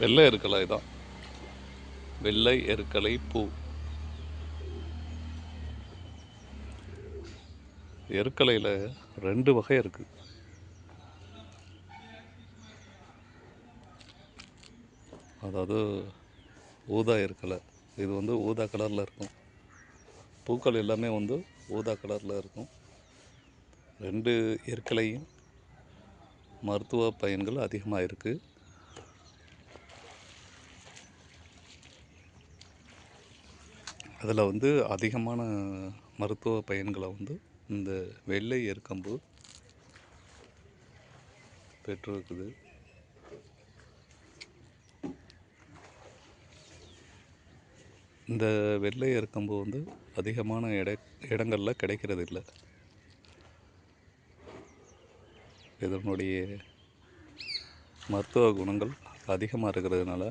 வெள்ளை எருக்கலை தான். வெள்ளை எருக்கலை பூ. எருக்கலையில் ரெண்டு வகை இருக்குது அதாவது ஊதா எருக்கலை. இது வந்து ஊதா கலரில் இருக்கும். பூக்கள் எல்லாமே வந்து ஊதா கலரில் இருக்கும். ரெண்டு எருக்கலையும் மருத்துவ பயன்கள் அதிகமாக இருக்குது அதில் வந்து அதிகமான மருத்துவ பயன்களை வந்து இந்த வெள்ளை எருக்கம்பு பெற்றிருக்குது. இந்த வெள்ளை எருக்கம்பு வந்து அதிகமான இட இடங்களில் கிடைக்கிறது இல்லை இதனுடைய மருத்துவ குணங்கள் அதிகமாக இருக்கிறதுனால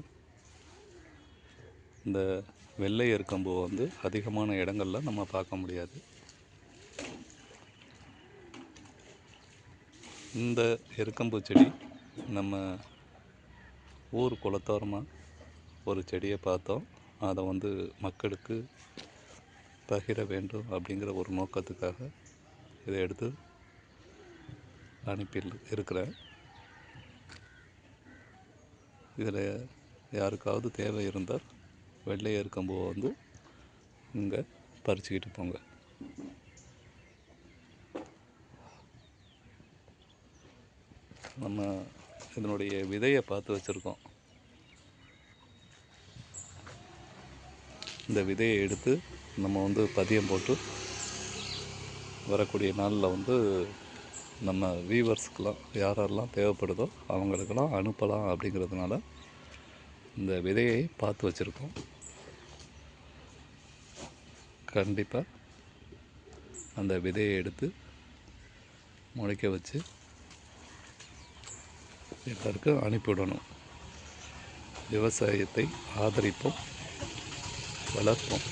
இந்த வெள்ளை எருக்கம்பு வந்து அதிகமான இடங்களில் நம்ம பார்க்க முடியாது. இந்த எருக்கம்பு செடி நம்ம ஊர் குளத்தோரமாக ஒரு செடியை பார்த்தோம். அதை வந்து மக்களுக்கு பகிர வேண்டும் அப்படிங்கிற ஒரு நோக்கத்துக்காக இதை எடுத்து அனுப்பி இருக்கிறேன். இதில் யாருக்காவது தேவை இருந்தால் வெள்ளையர் எருக்கம்பூவை வந்து இங்கே பறிச்சுக்கிட்டு போங்க. நம்ம இதனுடைய விதையை பார்த்து வச்சுருக்கோம். இந்த விதையை எடுத்து நம்ம வந்து பதியம் போட்டு வரக்கூடிய நாளில் வந்து நம்ம வீவர்ஸ்க்கெலாம் யாரெல்லாம் தேவைப்படுதோ அவங்களுக்கெல்லாம் அனுப்பலாம் அப்படிங்கிறதுனால இந்த விதையை பார்த்து வச்சுருக்கோம். கண்டிப்பாக அந்த விதையை எடுத்து முளைக்க வச்சு எல்லாருக்கும் அனுப்பிவிடணும். விவசாயத்தை ஆதரிப்போம் வளர்ப்போம்.